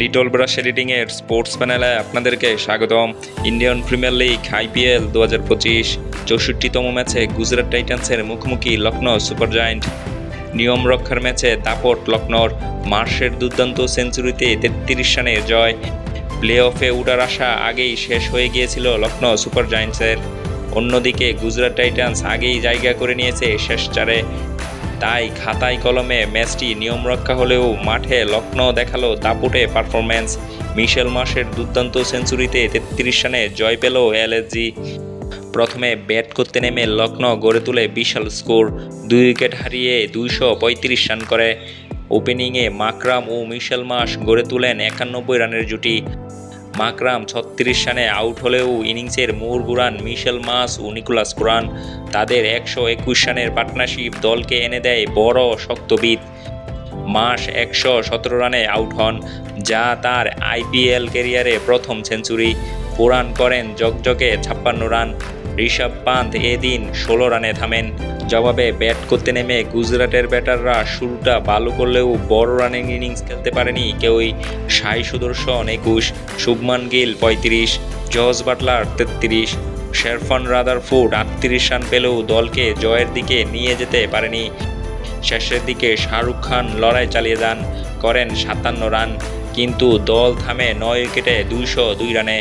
Little brush এডিটিংয়ের sports প্যানেলে আপনাদেরকে স্বাগতম। ইন্ডিয়ান প্রিমিয়ার লিগ, আইপিএল দু হাজার পঁচিশ, চৌষট্টিতম ম্যাচে গুজরাট টাইটান্সের মুখোমুখি লখনৌ সুপার জায়েন্ট। নিয়ম রক্ষার ম্যাচে দাপট লখনৌর মার্শের দুর্দান্ত সেঞ্চুরিতে তেত্রিশ রানের জয়। প্লে অফে উঠার আশা আগেই শেষ হয়ে গিয়েছিল লখনৌ সুপার জায়েন্টসের। অন্যদিকে গুজরাট টাইটান্স আগেই জায়গা করে নিয়েছে শেষ চারে। তাই খাতায় কলমে ম্যাচটি নিয়ম রক্ষা হলেও মাঠে লখনৌ দেখাল দাপুটে পারফরম্যান্স। মিশেল মাসের দুর্দান্ত সেঞ্চুরিতে তেত্রিশ রানে জয় পেল এলএসজি। প্রথমে ব্যাট করতে নেমে লখনৌ গড়ে তুলে বিশাল স্কোর। দুই উইকেট হারিয়ে দুইশো পঁয়ত্রিশ রান করে। ওপেনিংয়ে মাকরাম ও মিশেল মাস গড়ে তুলেন একানব্বই রানের জুটি। মাকরাম ছত্রিশ রানে আউট হলেও ইনিংসের মোর গুরান মিশেল মাস ও নিকোলাস কুরান তাদের একশো একুশ রানের পার্টনারশিপ দলকে এনে দেয় বড় শক্তবিদ মাস একশো সতেরো রানে আউট হন, যা তার আইপিএল কেরিয়ারে প্রথম সেঞ্চুরি। কোরআন করেন জগজকে ছাপ্পান্ন রান। ঋষভ পান্ত এদিন ষোলো রানে থামেন। জবাবে ব্যাট করতে নেমে গুজরাটের ব্যাটাররা শুরুটা ভালো করলেও বড় রানের ইনিংস খেলতে পারেনি কেউই। সাই সুদর্শন একুশ, শুভমান গিল পঁয়ত্রিশ জজ বাটলার তেত্রিশ, শেরফান রাদারফুড আটত্রিশ রান পেলেও দলকে জয়ের দিকে নিয়ে যেতে পারেনি। শেষের দিকে শাহরুখ খান লড়াই চালিয়ে যান, করেন সাতান্ন রান, কিন্তু দল থামে নয় উইকেটে দুইশো দুই রানে।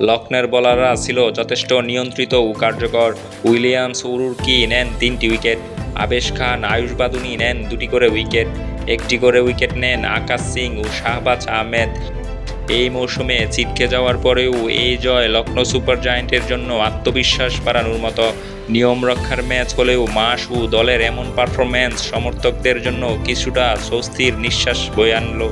লক্ষ্ণের বলাররা ছিল যথেষ্ট নিয়ন্ত্রিত ও কার্যকর। উইলিয়ামস উরুরকি নেন তিনটি উইকেট। আবেশ খান, আয়ুষ বাদুনি নেন দুটি করে উইকেট। একটি করে উইকেট নেন আকাশ সিং ও শাহবাজ আহমেদ। এই মৌসুমে ছিটকে যাওয়ার পরেও এই জয় লখনৌ সুপার জায়েন্টের জন্য আত্মবিশ্বাস বাড়ানোর মতো নিয়ম রক্ষার ম্যাচ হলেও মাস ও দলের এমন পারফরম্যান্স সমর্থকদের জন্য কিছুটা স্বস্তির নিঃশ্বাস বয়ে আনলো।